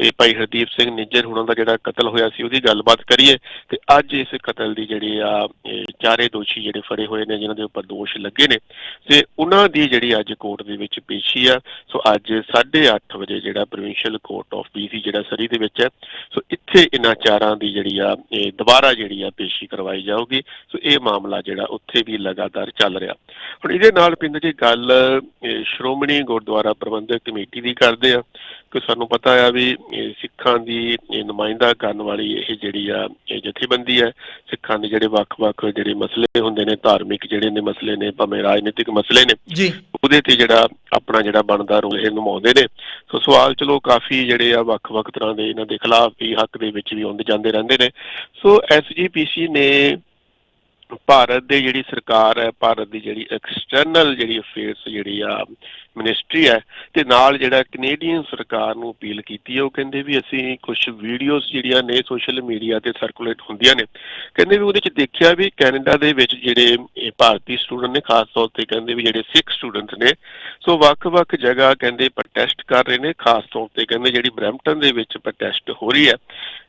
ਇਹ ਭਾਈ ਹਰਦੀਪ ਸਿੰਘ ਨਿੱਜਰ ਹੁਣਾਂ ਦਾ ਜਿਹੜਾ ਕਤਲ ਹੋਇਆ ਸੀ, ਉਹਦੀ ਗੱਲਬਾਤ ਕਰੀਏ ਤੇ ਅੱਜ ਇਸ ਕਤਲ ਦੀ ਜਿਹੜੀ ਆ ਚਾਰੇ ਦੋਸ਼ੀ ਜਿਹੜੇ ਫੜੇ ਹੋਏ ਨੇ, ਜਿਨ੍ਹਾਂ ਦੇ ਉੱਪਰ ਦੋਸ਼ ਲੱਗੇ ਨੇ, ਤੇ ਉਹਨਾਂ ਦੀ ਜਿਹੜੀ ਅੱਜ ਕੋਰਟ ਦੇ ਵਿੱਚ ਪੇਸ਼ੀ ਆ। ਸੋ ਅੱਜ 8:30 ਵਜੇ ਜਿਹੜਾ ਪ੍ਰੋਵਿੰਸ਼ੀਅਲ ਕੋਰਟ ਆਫ ਬੀਸੀ ਜਿਹੜਾ ਸਰੀ ਦੇ ਵਿੱਚ ਹੈ। ਸੋ ਇੱਥੇ ਇਹਨਾਂ ਚਾਰਾਂ ਦੀ ਜਿਹੜੀ ਆ, ਇਹ ਦੁਬਾਰਾ ਜਿਹੜੀ ਆ ਪੇਸ਼ੀ ਕਰਵਾਈ ਜਾਊਗੀ। ਸੋ ਇਹ ਮਾਮਲਾ ਜਿਹੜਾ ਉੱਥੇ ਵੀ ਲਗਾਤਾਰ ਚੱਲ ਰਿਹਾ। ਹੁਣ ਇਹਦੇ ਨਾਲ ਪਿੰਡ ਦੀ ਗੱਲ ਸ਼੍ਰੋਮਣੀ ਗੁਰਦੁਆਰਾ ਪ੍ਰਬੰਧਕ ਕਮੇਟੀ ਦੀ ਕਰਦੇ ਆ। ਕਿ ਸਾਨੂੰ ਪਤਾ ਆ ਵੀ ਸਿੱਖਾਂ ਦੀ ਨੁਮਾਇੰਦਾ ਕਰਨ ਵਾਲੀ ਇਹ ਜਿਹੜੀ ਆ ਇਹ ਜਥੇਬੰਦੀ ਹੈ ਸਿੱਖਾਂ ਦੇ ਜਿਹੜੇ ਵੱਖ-ਵੱਖ ਜਿਹੜੇ ਮਸਲੇ ਹੁੰਦੇ ਨੇ ਧਾਰਮਿਕ ਜਿਹੜੇ ਨੇ ਮਸਲੇ ਨੇ ਭਾਵੇਂ ਰਾਜਨੀਤਿਕ ਮਸਲੇ ਨੇ ਜੀ। ਉਹਦੇ ਤੇ ਜਿਹੜਾ ਆਪਣਾ ਜਿਹੜਾ ਬਣਦਾ ਰੋਲ ਇਹ ਨਿਭਾਉਂਦੇ ਨੇ। ਸੋ ਸਵਾਲ ਚਲੋ ਕਾਫੀ ਜਿਹੜੇ ਆ ਵੱਖ-ਵੱਖ ਤਰ੍ਹਾਂ ਦੇ ਇਹਨਾਂ ਦੇ ਖਿਲਾਫ ਵੀ ਹੱਕ ਦੇ ਵਿੱਚ ਵੀ ਆਉਂਦੇ ਜਾਂਦੇ ਰਹਿੰਦੇ ਨੇ। ਸੋ ਐਸਜੀਪੀਸੀ ਨੇ ਭਾਰਤ ਦੇ ਜਿਹੜੀ ਸਰਕਾਰ ਹੈ ਭਾਰਤ ਦੀ ਜਿਹੜੀ ਐਕਸਟਰਨਲ ਜਿਹੜੀ ਅਫੇਅਰਸ ਜਿਹੜੀ ਆ ਮਿਨਿਸਟਰੀ ਹੈ ਤੇ ਨਾਲ ਜਿਹੜਾ ਕੈਨੇਡੀਅਨ ਸਰਕਾਰ ਨੂੰ ਅਪੀਲ ਕੀਤੀ ਹੈ ਉਹ ਕਹਿੰਦੇ ਵੀ ਅਸੀਂ ਕੁਝ ਵੀਡੀਓਜ਼ ਜਿਹੜੀਆਂ ਨੇ ਸੋਸ਼ਲ ਮੀਡੀਆ ਤੇ ਸਰਕੂਲੇਟ ਹੁੰਦੀਆਂ ਨੇ ਕਹਿੰਦੇ ਵੀ ਉਹਦੇ ਚ ਦੇਖਿਆ ਵੀ ਕੈਨੇਡਾ ਦੇ ਵਿੱਚ ਜਿਹੜੇ ਇਹ ਭਾਰਤੀ ਸਟੂਡੈਂਟ ਨੇ ਖਾਸ ਤੌਰ ਤੇ ਕਹਿੰਦੇ ਵੀ ਜਿਹੜੇ ਸਿੱਖ ਸਟੂਡੈਂਟ ਨੇ ਸੋ ਵੱਖ-ਵੱਖ ਜਗ੍ਹਾ ਕਹਿੰਦੇ ਪ੍ਰੋਟੈਸਟ ਕਰ ਰਹੇ ਨੇ ਖਾਸ ਤੌਰ ਤੇ ਕਹਿੰਦੇ ਜਿਹੜੀ ਬਰੈਂਪਟਨ ਦੇ ਵਿੱਚ ਪ੍ਰੋਟੈਸਟ ਹੋ ਰਹੀ ਹੈ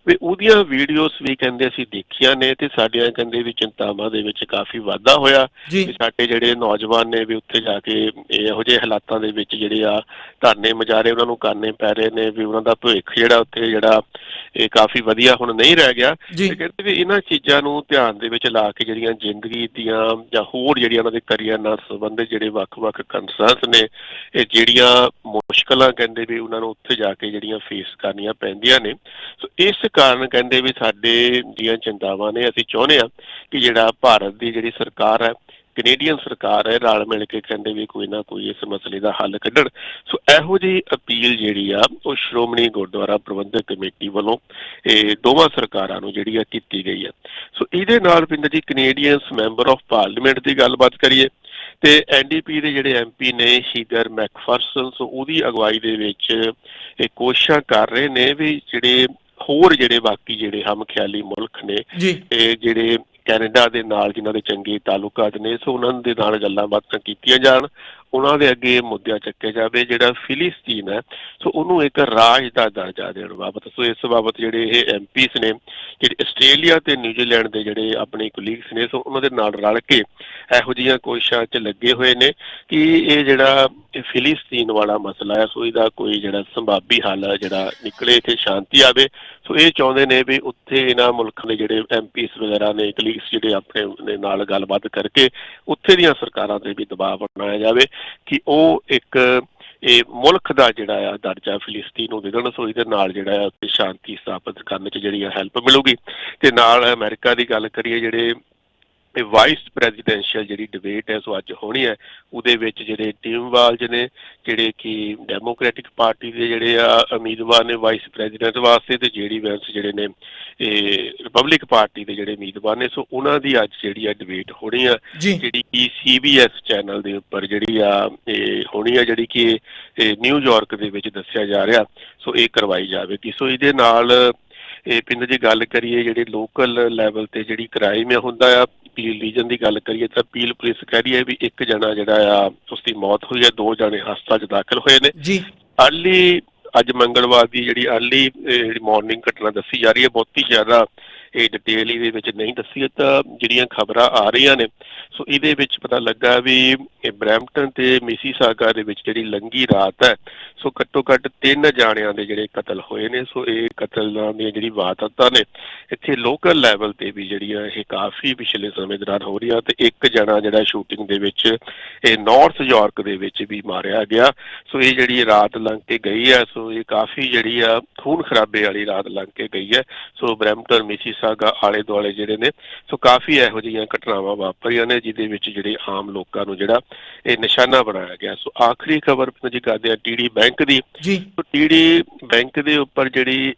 ਵੀ ਉਹਦੀਆਂ ਵੀਡੀਓਜ਼ ਵੀ ਕਹਿੰਦੇ ਅਸੀਂ ਦੇਖੀਆਂ ਨੇ ਤੇ ਸਾਡੀਆਂ ਕਹਿੰਦੇ ਵੀ ਚਿੰਤਾਵਾਂ ਦੇ ਵਿੱਚ ਕਾਫੀ ਵਾਧਾ ਹੋਇਆ ਕਿ ਸਾਡੇ ਜਿਹੜੇ ਨੌਜਵਾਨ ਨੇ ਵੀ ਉੱਥੇ ਜਾ ਕੇ ਇਹੋ ਜਿਹੇ ਹਾਲਾਤਾਂ ਦੇ ਵਿੱਚ ਜਿਹੜੇ ਆ ਧਰਨੇ ਮਜਾਰੇ ਉਹਨਾਂ ਨੂੰ ਕਰਨੇ ਪੈ ਰਹੇ ਨੇ ਵੀ ਉਹਨਾਂ ਦਾ ਭਵਿੱਖ ਜਿਹੜਾ ਉੱਥੇ ਜਿਹੜਾ ਇਹ ਕਾਫੀ ਵਧੀਆ ਹੁਣ ਨਹੀਂ ਰਹਿ ਗਿਆ। ਤੇ ਕਹਿੰਦੇ ਵੀ ਇਹਨਾਂ ਚੀਜ਼ਾਂ ਨੂੰ ਧਿਆਨ ਦੇ ਵਿੱਚ ਲਾ ਕੇ ਜਿਹੜੀਆਂ ਜ਼ਿੰਦਗੀ ਦੀਆਂ ਜਾਂ ਹੋਰ ਜਿਹੜੀਆਂ ਉਹਨਾਂ ਦੇ ਕਰੀਅਰ ਨਾਲ ਸੰਬੰਧਿਤ ਜਿਹੜੇ ਵੱਖ-ਵੱਖ ਕੰਸਰਨਸ ਨੇ ਇਹ ਜਿਹੜੀਆਂ ਮੁਸ਼ਕਲਾਂ ਕਹਿੰਦੇ ਵੀ ਉਹਨਾਂ ਨੂੰ ਉੱਥੇ ਜਾ ਕੇ ਜਿਹੜੀਆਂ ਫੇਸ ਕਰਨੀਆਂ ਪੈਂਦੀਆਂ ਨੇ। ਸੋ ਇਸ ਕਾਰਨ ਕਹਿੰਦੇ ਵੀ ਸਾਡੇ ਦੀਆਂ ਚਿੰਤਾਵਾਂ ਨੇ ਅਸੀਂ ਚਾਹੁੰਦੇ ਆ ਕਿ ਜਿਹੜਾ ਭਾਰਤ ਦੀ ਜਿਹੜੀ ਸਰਕਾਰ ਹੈ ਕੈਨੇਡੀਅਨ ਸਰਕਾਰ ਹੈ ਰਲ ਮਿਲ ਕੇ ਕਹਿੰਦੇ ਵੀ ਕੋਈ ਨਾ ਕੋਈ ਇਸ ਮਸਲੇ ਦਾ ਹੱਲ ਕੱਢਣ। ਸੋ ਇਹੋ ਜਿਹੀ ਅਪੀਲ ਜਿਹੜੀ ਆ ਉਹ ਸ਼੍ਰੋਮਣੀ ਗੁਰਦੁਆਰਾ ਪ੍ਰਬੰਧਕ ਕਮੇਟੀ ਵੱਲੋਂ ਇਹ ਦੋਵਾਂ ਸਰਕਾਰਾਂ ਨੂੰ ਜਿਹੜੀ ਆ ਕੀਤੀ ਗਈ ਹੈ ਸੋ ਇਹਦੇ ਨਾਲ ਪਿੰਡ ਜੀ ਕੈਨੇਡੀਅਨਸ ਮੈਂਬਰ ਆਫ ਪਾਰਲੀਮੈਂਟ ਦੀ ਗੱਲਬਾਤ ਕਰੀਏ ਤੇ ਐਨਡੀਪੀ ਦੇ ਜਿਹੜੇ ਐਮਪੀ ਨੇ ਹੀਦਰ ਮੈਕਫਰਸਨ ਸੋ ਉਹਦੀ ਅਗਵਾਈ ਦੇ ਵਿੱਚ ਇਹ ਕੋਸ਼ਿਸ਼ਾਂ ਕਰ ਰਹੇ ਨੇ ਵੀ ਜਿਹੜੇ ਹੋਰ ਜਿਹੜੇ ਬਾਕੀ ਜਿਹੜੇ ਹਮ ਖਿਆਲੀ ਮੁਲਕ ਨੇ ਜੀ। ਇਹ ਜਿਹੜੇ ਕੈਨੇਡਾ ਦੇ ਨਾਲ ਜਿਨ੍ਹਾਂ ਦੇ ਚੰਗੇ ਤਾਲੁਕਾਤ ਨੇ, ਸੋ ਉਹਨਾਂ ਦੇ ਨਾਲ ਗੱਲਾਂ ਬਾਤਾਂ ਕੀਤੀਆਂ ਜਾਣ। ਉਹਨਾਂ ਦੇ ਅੱਗੇ ਇਹ ਮੁੱਦਿਆ ਚੱਕਿਆ ਜਾਵੇ ਜਿਹੜਾ ਫਿਲਿਸਤੀਨ ਹੈ, ਸੋ ਉਹਨੂੰ ਇੱਕ ਰਾਜ ਦਾ ਦਰਜਾ ਦੇਣ ਬਾਬਤ, ਸੋ ਇਸ ਬਾਬਤ ਜਿਹੜੇ ਇਹ ਐਮਪੀਸ ਨੇ, ਜਿਹੜੇ ਆਸਟ੍ਰੇਲੀਆ ਤੇ ਨਿਊਜ਼ੀਲੈਂਡ ਦੇ ਜਿਹੜੇ ਆਪਣੇ ਕੋਲੀਗਸ ਨੇ, ਸੋ ਉਹਨਾਂ ਦੇ ਨਾਲ ਰਲ ਕੇ ਇਹੋ ਜਿਹੀਆਂ ਕੋਸ਼ਿਸ਼ਾਂ 'ਚ ਲੱਗੇ ਹੋਏ ਨੇ ਕਿ ਇਹ ਜਿਹੜਾ ਫਿਲਿਸਤੀਨ ਵਾਲਾ ਮਸਲਾ ਹੈ, ਸੋ ਇਹਦਾ ਕੋਈ ਜਿਹੜਾ ਸੰਭਾਵੀ ਹੱਲ ਜਿਹੜਾ ਨਿਕਲੇ ਇੱਥੇ ਸ਼ਾਂਤੀ ਆਵੇ। ਸੋ ਇਹ ਚਾਹੁੰਦੇ ਨੇ ਵੀ ਉੱਥੇ ਇਹਨਾਂ ਮੁਲਕਾਂ ਦੇ ਜਿਹੜੇ ਐਮਪੀਸ ਵਗੈਰਾ ਨੇ ਕਲੀਗਸ ਜਿਹੜੇ ਆਪਣੇ ਨਾਲ ਗੱਲਬਾਤ ਕਰਕੇ ਉੱਥੇ ਦੀਆਂ ਸਰਕਾਰਾਂ ਤੇ ਵੀ ਦਬਾਅ ਬਣਾਇਆ ਜਾਵੇ। ਕਿ ਉਹ ਇੱਕ, ਇਹ ਮੁਲਕ ਦਾ ਜਿਹੜਾ ਆ ਦਰਜਾ ਫਿਲਿਸਤੀਨ ਨੂੰ ਵਿਗੜਨ ਸੋਈ ਸੋ ਨਾਲ ਜਿਹੜਾ ਆ ਉੱਥੇ ਸ਼ਾਂਤੀ ਸਥਾਪਿਤ ਕਰਨ 'ਚ ਜਿਹੜੀ ਆ ਹੈਲਪ ਮਿਲੂਗੀ। ਤੇ ਨਾਲ ਅਮਰੀਕਾ ਦੀ ਗੱਲ ਕਰੀਏ ਜਿਹੜੇ ਇਹ ਵਾਈਸ ਪ੍ਰੈਜ਼ੀਡੈਂਸ਼ੀਅਲ ਜਿਹੜੀ ਡਿਬੇਟ ਹੈ ਸੋ ਅੱਜ ਹੋਣੀ ਹੈ ਉਹਦੇ ਵਿੱਚ ਜਿਹੜੇ ਟੀਮ ਵਾਲਜ ਨੇ ਜਿਹੜੇ ਕਿ ਡੈਮੋਕ੍ਰੈਟਿਕ ਪਾਰਟੀ ਦੇ ਜਿਹੜੇ ਆ ਉਮੀਦਵਾਰ ਨੇ ਵਾਈਸ ਪ੍ਰੈਜ਼ੀਡੈਂਟ ਵਾਸਤੇ ਤੇ ਜੇਡੀ ਵੈਂਸ ਜਿਹੜੇ ਨੇ ਇਹ ਰਿਪਬਲਿਕ ਪਾਰਟੀ ਦੇ ਜਿਹੜੇ ਉਮੀਦਵਾਰ ਨੇ ਸੋ ਉਹਨਾਂ ਦੀ ਅੱਜ ਜਿਹੜੀ ਆ ਡਿਬੇਟ ਹੋਣੀ ਆ ਜੀ। ਜਿਹੜੀ ਕਿ ਸੀਬੀਐਸ ਚੈਨਲ ਦੇ ਉੱਪਰ ਜਿਹੜੀ ਆ ਇਹ ਹੋਣੀ ਆ ਜਿਹੜੀ ਕਿ ਇਹ ਨਿਊਯਾਰਕ ਦੇ ਵਿੱਚ ਦੱਸਿਆ ਜਾ ਰਿਹਾ ਸੋ ਇਹ ਕਰਵਾਈ ਜਾਵੇਗੀ। ਸੋ ਇਹਦੇ ਨਾਲ ਇਹ ਪਿੰਡ ਦੀ ਗੱਲ ਕਰੀਏ ਜਿਹੜੇ ਲੋਕਲ ਲੈਵਲ ਤੇ ਜਿਹੜੀ ਕ੍ਰਾਈਮ ਆ ਹੁੰਦਾ ਆ ਪੀਲ ਰੀਜਨ ਦੀ ਗੱਲ ਕਰੀਏ ਤਾਂ ਪੀਲ ਪੁਲਿਸ ਕਹਿ ਰਹੀ ਹੈ ਵੀ ਇੱਕ ਜਣਾ ਜਿਹੜਾ ਆ ਉਸ ਦੀ ਮੌਤ ਹੋਈ ਹੈ ਦੋ ਜਣੇ ਹਸਪਤਾਲ 'ਚ ਦਾਖਲ ਹੋਏ ਨੇ। ਜੀ। ਅਰਲੀ ਅੱਜ ਮੰਗਲਵਾਰ ਦੀ ਜਿਹੜੀ ਅਰਲੀ ਜਿਹੜੀ ਮਾਰਨਿੰਗ ਘਟਨਾ ਦੱਸੀ ਜਾ ਰਹੀ ਹੈ ਬਹੁਤੀ ਜ਼ਿਆਦਾ ਇਹ ਡਿਟੇਲ ਇਹਦੇ ਵਿੱਚ ਨਹੀਂ ਦੱਸੀ ਤਾਂ ਜਿਹੜੀਆਂ ਖਬਰਾਂ ਆ ਰਹੀਆਂ ਨੇ, ਸੋ ਇਹਦੇ ਵਿੱਚ ਪਤਾ ਲੱਗਾ ਵੀ ਇਹ ਬਰੈਂਪਟਨ ਤੇ ਮਿਸੀਸਾਗਾ ਦੇ ਵਿੱਚ ਜਿਹੜੀ ਲੰਗੀ ਰਾਤ ਹੈ, ਸੋ ਘੱਟੋ ਘੱਟ ਤਿੰਨ ਜਾਣਿਆਂ ਦੇ ਜਿਹੜੇ ਕਤਲ ਹੋਏ ਨੇ, ਸੋ ਇਹ ਕਤਲਾਂ ਦੀਆਂ ਜਿਹੜੀ ਵਾਰਦਾਤਾਂ ਨੇ, ਇੱਥੇ ਲੋਕਲ ਲੈਵਲ ਤੇ ਵੀ ਜਿਹੜੀਆਂ ਇਹ ਕਾਫੀ ਪਿਛਲੇ ਸਮੇਂ ਦੌਰਾਨ ਹੋ ਰਹੀਆਂ, ਤੇ ਇੱਕ ਜਣਾ ਜਿਹੜਾ ਸ਼ੂਟਿੰਗ ਦੇ ਵਿੱਚ, ਇਹ ਨਾਰਥ ਯਾਰਕ ਦੇ ਵਿੱਚ ਵੀ ਮਾਰਿਆ ਗਿਆ, ਸੋ ਇਹ ਜਿਹੜੀ ਰਾਤ ਲੰਘ ਕੇ ਗਈ ਹੈ, ਸੋ ਇਹ ਕਾਫੀ ਜਿਹੜੀ ਆ, ਖੂਨ ਖਰਾਬੇ ਵਾਲੀ ਰਾਤ ਲੰਘ ਕੇ ਗਈ ਹੈ, ਸੋ ਬਰੈਂਪਟਨ ਮਿਸੀਸਾਗਾ ਆਲੇ ਦੁਆਲੇ ਜਿਹੜੇ ਨੇ ਸੋ ਕਾਫੀ ਇਹੋ ਜਿਹੀਆਂ ਘਟਨਾਵਾਂ ਵਾਪਰੀਆਂ ਨੇ ਜਿਹਦੇ ਵਿੱਚ ਜਿਹੜੇ ਆਮ ਲੋਕਾਂ ਨੂੰ ਜਿਹੜਾ ਇਹ ਨਿਸ਼ਾਨਾ ਬਣਾਇਆ ਗਿਆ। ਸੋ ਆਖਰੀ ਖਬਰ ਜੀ ਕਰਦੇ ਆ ਟੀਡੀ ਬੈਂਕ ਦੀ। ਜੀ। ਸੋ ਟੀਡੀ ਬੈਂਕ ਦੇ ਉੱਪਰ ਜਿਹੜੀ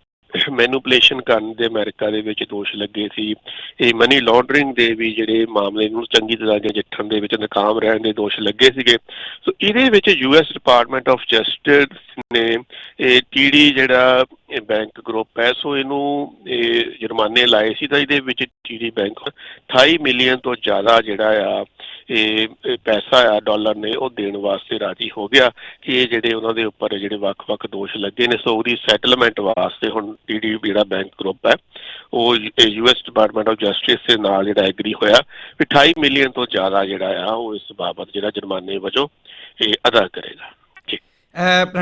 ਮੈਨੂਪਲੇਸ਼ਨ ਕਰਨ ਦੇ ਅਮਰੀਕਾ ਦੇ ਵਿੱਚ ਦੋਸ਼ ਲੱਗੇ ਸੀ। ਇਹ ਮਨੀ ਲਾਂਡਰਿੰਗ ਦੇ ਵੀ ਜਿਹੜੇ ਮਾਮਲੇ ਨੂੰ ਚੰਗੀ ਤਰ੍ਹਾਂ ਨਜਿੱਠਣ ਦੇ ਵਿੱਚ ਨਾਕਾਮ ਰਹਿਣ ਦੇ ਦੋਸ਼ ਲੱਗੇ ਸੀਗੇ। ਸੋ ਇਹਦੇ ਵਿੱਚ ਯੂਐਸ ਡਿਪਾਰਟਮੈਂਟ ਆਫ ਜਸਟਿਸ ਨੇ ਇਹ ਟੀਡੀ ਜਿਹੜਾ ਇਹ ਬੈਂਕ ਗਰੁੱਪ ਹੈ, ਸੋ ਇਹਨੂੰ ਇਹ ਜੁਰਮਾਨੇ ਲਾਏ ਸੀ ਤਾਂ ਇਹਦੇ ਵਿੱਚ ਟੀਡੀ ਬੈਂਕ 28 ਮਿਲੀਅਨ ਤੋਂ ਜ਼ਿਆਦਾ ਜਿਹੜਾ ਆ ਇਹ ਪੈਸਾ ਆ, ਡਾਲਰ ਨੇ ਉਹ ਦੇਣ ਵਾਸਤੇ ਰਾਜੀ ਹੋ ਗਿਆ ਕਿ ਇਹ ਜਿਹੜੇ ਉਹਨਾਂ ਦੇ ਉੱਪਰ ਜਿਹੜੇ ਵੱਖ-ਵੱਖ ਦੋਸ਼ ਲੱਗੇ ਨੇ, ਸੋ ਉਹਦੀ ਸੈਟਲਮੈਂਟ ਵਾਸਤੇ ਹੁਣ ਟੀਡੀ ਜਿਹੜਾ ਬੈਂਕ ਗਰੁੱਪ ਹੈ। ਉਹ ਯੂਐਸ ਡਿਪਾਰਟਮੈਂਟ ਆਫ ਜਸਟਿਸ ਦੇ ਨਾਲ ਜਿਹੜਾ ਐਗਰੀ ਹੋਇਆ 28 ਮਿਲੀਅਨ ਤੋਂ ਜ਼ਿਆਦਾ ਜਿਹੜਾ ਆ, ਉਹ ਇਸ ਬਾਬਤ ਜਿਹੜਾ ਜੁਰਮਾਨੇ ਵਜੋਂ ਇਹ ਅਦਾ ਕਰੇਗਾ। ਜੀ।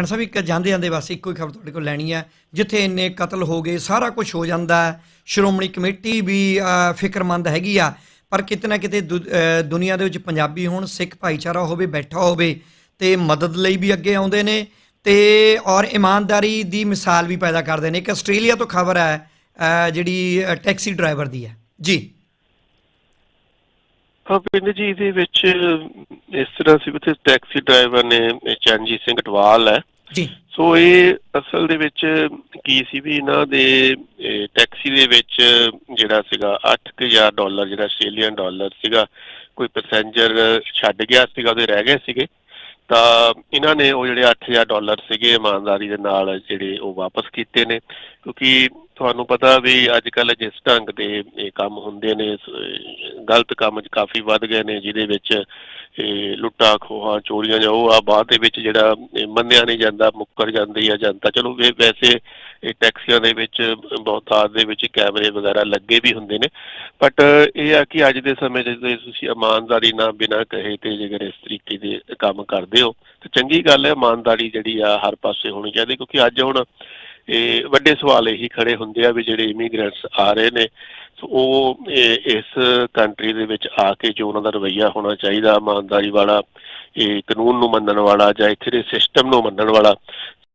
ਸਾਹਿਬ, ਇੱਕ ਜਾਂਦੇ ਜਾਂਦੇ ਬਸ ਇੱਕੋ ਹੀ ਖਬਰ ਤੁਹਾਡੇ ਕੋਲ ਲੈਣੀ ਹੈ, ਜਿੱਥੇ ਇੰਨੇ ਕਤਲ ਹੋ ਗਏ, ਸਾਰਾ ਕੁਝ ਹੋ ਜਾਂਦਾ ਹੈ। ਸ਼੍ਰੋਮਣੀ ਕਮੇਟੀ ਵੀ ਫਿਕਰਮੰਦ ਹੈਗੀ ਆ ਪਰ ਕਿਤੇ ਨਾ ਕਿਤੇ ਦੁ- ਦੁਨੀਆ ਦੇ ਵਿੱਚ ਪੰਜਾਬੀ ਹੋਣ, ਸਿੱਖ ਭਾਈਚਾਰਾ ਹੋਵੇ, ਬੈਠਾ ਹੋਵੇ, ਤੇ ਮਦਦ ਲਈ ਵੀ ਅੱਗੇ ਆਉਂਦੇ ਨੇ, ਤੇ ਔਰ ਇਮਾਨਦਾਰੀ ਦੀ ਮਿਸਾਲ ਵੀ ਪੈਦਾ ਕਰਦੇ ਨੇ। ਇੱਕ ਆਸਟ੍ਰੇਲੀਆ ਤੋਂ ਖਬਰ ਹੈ ਜਿਹੜੀ ਟੈਕਸੀ ਡਰਾਈਵਰ ਦੀ ਹੈ। ਜੀ। ਹਾਂ, ਪਿੰਡ ਜੀ, ਇਹਦੇ ਵਿੱਚ ਇਸ ਤਰ੍ਹਾਂ ਸੀ ਕਿ ਟੈਕਸੀ ਡਰਾਈਵਰ ਨੇ, ਇਹ ਚਰਨਜੀਤ ਸਿੰਘ ਟਵਾਲ ਹੈ। ਜੀ। ਸੋ ਇਹ ਅਸਲ ਦੇ ਵਿੱਚ ਕੀ ਸੀ ਵੀ ਇਹਨਾਂ ਦੇ ਟੈਕਸੀ ਦੇ ਵਿੱਚ ਜਿਹੜਾ ਸੀਗਾ 8000 ਡਾਲਰ ਜਿਹੜਾ ਆਸਟ੍ਰੇਲੀਅਨ ਡਾਲਰ ਸੀਗਾ, ਕੋਈ ਪੈਸੇਂਜਰ ਛੱਡ ਗਿਆ ਸੀਗਾ, ਉਹਦੇ ਰਹਿ ਗਏ ਸੀਗੇ। ਤਾਂ ਇਹਨਾਂ ਨੇ ਉਹ ਜਿਹੜੇ 8000 ਡਾਲਰ ਸੀਗੇ, ਇਮਾਨਦਾਰੀ ਦੇ ਨਾਲ ਜਿਹੜੇ ਉਹ ਵਾਪਸ ਕੀਤੇ ਨੇ। ਕਿਉਂਕਿ ਤੁਹਾਨੂੰ ਪਤਾ ਵੀ ਅੱਜ ਕੱਲ ਜਿਸ ਢੰਗ ਦੇ ਇਹ ਕੰਮ ਹੁੰਦੇ ਨੇ ਗਲਤ ਕੰਮ ਕਾਫੀ ਵੱਧ ਗਏ ਨੇ, ਜਿਹਦੇ ਵਿੱਚ ਇਹ ਲੁੱਟਾ ਖੋਹਾਂ, ਚੋਰੀਆਂ ਜਾਂ ਉਹ ਆ ਬਾਅਦ ਦੇ ਵਿੱਚ ਜਿਹੜਾ ਮੰਨਿਆ ਨਹੀਂ ਜਾਂਦਾ, ਮੁੱਕਰ ਜਾਂਦੀ ਆ ਜਨਤਾ। ਚਲੋ ਇਹ ਵੈਸੇ ਇਹ ਟੈਕਸੀਆਂ ਦੇ ਵਿੱਚ, ਬਹੁਤਾਤ ਦੇ ਵਿੱਚ ਕੈਮਰੇ ਵਗੈਰਾ ਲੱਗੇ ਵੀ ਹੁੰਦੇ ਨੇ। ਬਟ ਇਹ ਆ ਕਿ ਅੱਜ ਦੇ ਸਮੇਂ 'ਚ ਤੁਸੀਂ ਇਮਾਨਦਾਰੀ ਨਾਲ ਬਿਨਾਂ ਕਹੇ ਤੇ ਜੇਕਰ ਇਸ ਤਰੀਕੇ ਦੇ ਕੰਮ ਕਰਦੇ ਹੋ, ਤੇ ਚੰਗੀ ਗੱਲ ਹੈ ਇਮਾਨਦਾਰੀ ਜਿਹੜੀ ਆ ਹਰ ਪਾਸੇ ਹੋਣੀ ਚਾਹੀਦੀ, ਕਿਉਂਕਿ ਅੱਜ ਹੁਣ ਇਹ ਵੱਡੇ ਸਵਾਲ ਇਹੀ ਖੜੇ ਹੁੰਦੇ ਆ ਵੀ ਜਿਹੜੇ ਇਮੀਗ੍ਰੈਂਟਸ ਆ ਰਹੇ ਨੇ ਸੋ ਉਹ ਇਸ ਕੰਟਰੀ ਦੇ ਵਿੱਚ ਆ ਕੇ ਜੋ ਉਹਨਾਂ ਦਾ ਰਵੱਈਆ ਹੋਣਾ ਚਾਹੀਦਾ ਇਮਾਨਦਾਰੀ ਵਾਲਾ ਇਹ ਕਾਨੂੰਨ ਨੂੰ ਮੰਨਣ ਵਾਲਾ ਜਾਂ ਇੱਥੇ ਦੇ ਸਿਸਟਮ ਨੂੰ ਮੰਨਣ ਵਾਲਾ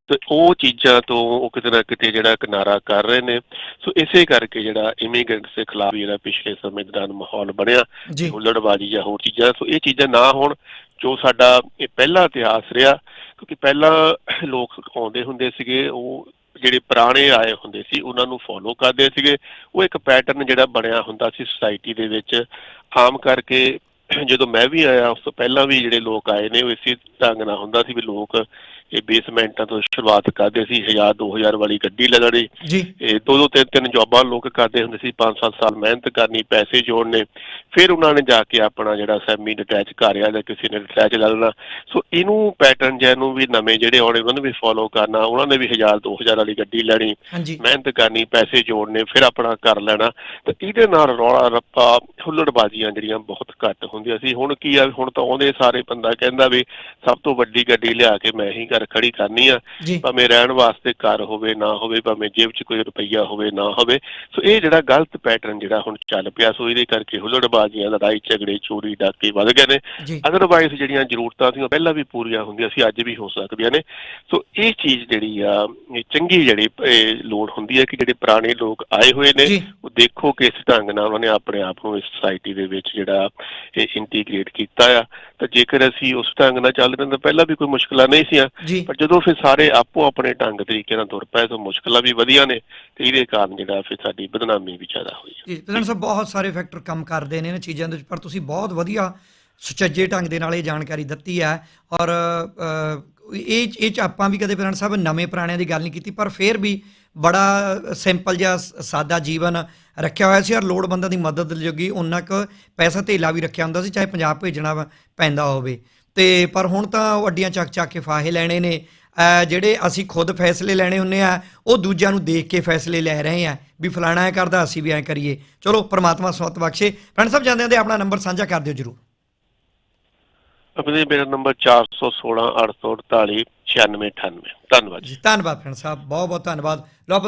ਤੇ ਉਹ ਚੀਜ਼ਾਂ ਤੋਂ ਉਹ ਕਿਤੇ ਨਾ ਕਿਤੇ ਜਿਹੜਾ ਕਿਨਾਰਾ ਕਰ ਰਹੇ ਨੇ। ਸੋ ਇਸੇ ਕਰਕੇ ਜਿਹੜਾ ਇਮੀਗ੍ਰੈਂਟਸ ਦੇ ਖਿਲਾਫ ਜਿਹੜਾ ਪਿਛਲੇ ਸਮੇਂ ਦੌਰਾਨ ਮਾਹੌਲ ਬਣਿਆ ਹੁੱਲੜਬਾਜ਼ੀ ਜਾਂ ਹੋਰ ਚੀਜ਼ਾਂ ਸੋ ਇਹ ਚੀਜ਼ਾਂ ਨਾ ਹੋਣ ਜੋ ਸਾਡਾ ਇਹ ਪਹਿਲਾ ਇਤਿਹਾਸ ਰਿਹਾ ਕਿਉਂਕਿ ਪਹਿਲਾਂ ਲੋਕ ਆਉਂਦੇ ਹੁੰਦੇ ਸੀਗੇ ਉਹ ਜਿਹੜੇ ਪੁਰਾਣੇ ਆਏ ਹੁੰਦੇ ਸੀ, ਉਹਨਾਂ ਨੂੰ ਫੋਲੋ ਕਰਦੇ ਸੀਗੇ। ਉਹ ਇੱਕ ਪੈਟਰਨ ਜਿਹੜਾ ਬਣਿਆ ਹੁੰਦਾ ਸੀ ਸੁਸਾਇਟੀ ਦੇ ਵਿੱਚ। ਆਮ ਕਰਕੇ ਜਦੋਂ ਮੈਂ ਵੀ ਆਇਆ, ਉਸ ਤੋਂ ਪਹਿਲਾਂ ਵੀ ਜਿਹੜੇ ਲੋਕ ਆਏ ਨੇ, ਉਹ ਇਸੇ ਢੰਗ ਨਾਲ ਹੁੰਦਾ ਸੀ ਵੀ ਲੋਕ ਇਹ ਬੇਸਮੈਂਟਾਂ ਤੋਂ ਸ਼ੁਰੂਆਤ ਕਰਦੇ ਸੀ 1000 2000 ਵਾਲੀ ਗੱਡੀ ਲੈਣੀ ਜੀ। ਇਹ ਦੋ ਦੋ ਤਿੰਨ ਤਿੰਨ ਜੌਬਾਂ ਲੋਕ ਕਰਦੇ ਹੁੰਦੇ ਸੀ 5-7 ਸਾਲ ਮਿਹਨਤ ਕਰਨੀ ਪੈਸੇ ਜੋੜਨੇ। ਫਿਰ ਉਹਨਾਂ ਨੇ ਜਾ ਕੇ ਆਪਣਾ ਜਿਹੜਾ ਸੈਮੀ ਡਿਟੈਚ ਘਰ ਆ ਜਾਂ ਕਿਸੇ ਨੇ ਡਿਟੈਚ ਲੈ ਲੈਣਾ। ਸੋ ਇਹਨੂੰ ਪੈਟਰਨ ਜਿਹਾ ਨੂੰ ਵੀ ਨਵੇਂ ਜਿਹੜੇ ਆਉਣੇ ਉਹਨਾਂ ਨੂੰ ਵੀ ਫੋਲੋ ਕਰਨਾ ਉਹਨਾਂ ਨੇ ਵੀ 1000 2000 ਵਾਲੀ ਗੱਡੀ ਲੈਣੀ। ਮਿਹਨਤ ਕਰਨੀ ਪੈਸੇ ਜੋੜਨੇ ਫਿਰ ਆਪਣਾ ਕਰ ਲੈਣਾ। ਤੇ ਇਹਦੇ ਨਾਲ ਰੌਲਾ ਰੱਪਾ ਹੁੱਲੜਬਾਜ਼ੀਆਂ ਜਿਹੜੀਆਂ ਬਹੁਤ ਘੱਟ ਹੁੰਦੀਆਂ ਸੀ। ਹੁਣ ਕੀ ਆ ਹੁਣ ਤਾਂ ਆਉਂਦੇ ਸਾਰੇ ਬੰਦਾ ਕਹਿੰਦਾ ਵੀ ਸਭ ਤੋਂ ਵੱਡੀ ਗੱਡੀ ਲਿਆ ਕੇ ਮੈਂ ਹੀ ਘਰ ਖੜੀ ਕਰਨੀ ਆ ਭਾਵੇਂ ਰਹਿਣ ਵਾਸਤੇ ਘਰ ਹੋਵੇ ਨਾ ਹੋਵੇ ਭਾਵੇਂ ਜੇਬ 'ਚ ਕੋਈ ਰੁਪਈਆ ਹੋਵੇ ਨਾ ਹੋਵੇ। ਸੋ ਇਹ ਜਿਹੜਾ ਗਲਤ ਪੈਟਰਨ ਜਿਹੜਾ ਹੁਣ ਚੱਲ ਪਿਆ ਸੋ ਇਹਦੇ ਕਰਕੇ ਹੁੱਲੜਬਾਜ਼ੀਆਂ ਲੜਾਈ ਝਗੜੇ ਚੋਰੀ ਡਾਕੇ ਵੱਧ ਗਏ ਨੇ। ਅਦਰਵਾਈਜ਼ ਜਿਹੜੀਆਂ ਜ਼ਰੂਰਤਾਂ ਸੀ ਉਹ ਪਹਿਲਾਂ ਵੀ ਪੂਰੀਆਂ ਹੁੰਦੀਆਂ ਸੀ ਅੱਜ ਵੀ ਹੋ ਸਕਦੀਆਂ ਨੇ। ਸੋ ਇਹ ਚੀਜ਼ ਜਿਹੜੀ ਆ ਇਹ ਚੰਗੀ ਜਿਹੜੀ ਲੋੜ ਹੁੰਦੀ ਹੈ ਕਿ ਜਿਹੜੇ ਪੁਰਾਣੇ ਲੋਕ ਆਏ ਹੋਏ ਨੇ ਉਹ ਦੇਖੋ ਕਿ ਇਸ ਢੰਗ ਨਾਲ ਉਹਨਾਂ ਨੇ ਆਪਣੇ ਆਪ ਨੂੰ ਇਸ ਸੋਸਾਇਟੀ ਦੇ ਵਿੱਚ ਜਿਹੜਾ ਇਹ ਇੰਟੀਗ੍ਰੇਟ ਕੀਤਾ ਆ। ਤਾਂ ਜੇਕਰ ਅਸੀਂ ਉਸ ਢੰਗ ਨਾਲ ਚੱਲਦੇ ਤਾਂ ਪਹਿਲਾਂ ਵੀ ਕੋਈ ਮੁਸ਼ਕਲਾਂ ਨਹੀਂ ਸੀਆਂ। ਜੀ ਪਰ ਜਦੋਂ ਫਿਰ ਸਾਰੇ ਆਪੋ ਆਪਣੇ ਢੰਗ ਤਰੀਕੇ ਨਾਲ ਤੁਰ ਪਏ ਤਾਂ ਮੁਸ਼ਕਲਾਂ ਵੀ ਵਧੀਆਂ ਨੇ ਤੇ ਇਹਦੇ ਕਾਰਨ ਜਿਹੜਾ ਫਿਰ ਸਾਡੀ ਬਦਨਾਮੀ ਵੀ ਜ਼ਿਆਦਾ ਹੋਈ ਜੀ ਪ੍ਰਧਾਨ ਸਾਹਿਬ ਬਹੁਤ ਸਾਰੇ ਫੈਕਟਰ ਕੰਮ ਕਰਦੇ ਨੇ ਇਹਨਾਂ ਚੀਜ਼ਾਂ ਦੇ ਵਿੱਚ ਪਰ ਤੁਸੀਂ ਬਹੁਤ ਵਧੀਆ ਸੁਚੱਜੇ ਢੰਗ ਦੇ ਨਾਲ ਇਹ ਜਾਣਕਾਰੀ ਦਿੱਤੀ ਹੈ ਔਰ ਇਹ ਇਹ ਚ ਆਪਾਂ ਵੀ ਕਦੇ ਪ੍ਰਧਾਨ ਸਾਹਿਬ ਨਵੇਂ ਪੁਰਾਣਿਆਂ ਦੀ ਗੱਲ ਨਹੀਂ ਕੀਤੀ ਪਰ ਫਿਰ ਵੀ ਬੜਾ ਸਿੰਪਲ ਜਿਹਾ ਸਾਦਾ ਜੀਵਨ ਰੱਖਿਆ ਹੋਇਆ ਸੀ ਔਰ ਲੋੜਵੰਦਾਂ ਦੀ ਮਦਦ ਜੋਗੀ ਉਹਨਾਂ ਕੁ ਪੈਸਾ ਧੇਲਾ ਵੀ ਰੱਖਿਆ ਹੁੰਦਾ ਸੀ ਚਾਹੇ ਪੰਜਾਬ ਭੇਜਣਾ ਪੈਂਦਾ ਹੋਵੇ। ਤੇ ਪਰ ਹੁਣ ਤਾਂ ਉਹ ਅੱਡੀਆਂ ਚੱਕ ਚੱਕ ਕੇ ਫਾਹੇ ਲੈਣੇ ਨੇ। ਜਿਹੜੇ ਅਸੀਂ ਖੁਦ ਫੈਸਲੇ ਲੈਣੇ ਹੁੰਨੇ ਆ ਉਹ ਦੂਜਿਆਂ ਨੂੰ ਦੇਖ ਕੇ ਫੈਸਲੇ ਲੈ ਰਹੇ ਆ ਵੀ ਫਲਾਣਾ ਐ ਕਰਦਾ ਅਸੀਂ ਵੀ ਐ ਕਰੀਏ। ਚਲੋ ਪ੍ਰਮਾਤਮਾ ਸਵਤ ਬਖਸ਼ੇ। ਫਰੈਂਡ ਸਾਹਿਬ ਜਾਂਦੇ ਆਂਦੇ ਆਪਣਾ ਨੰਬਰ ਸਾਂਝਾ ਕਰ ਦਿਓ ਜਰੂਰ। ਆਪਣੇ ਮੇਰਾ ਨੰਬਰ 416 848 9698 ਧੰਨਵਾਦ ਜੀ। ਧੰਨਵਾਦ ਫਰੈਂਡ ਸਾਹਿਬ। ਬਹੁਤ ਬਹੁਤ ਧੰਨਵਾਦ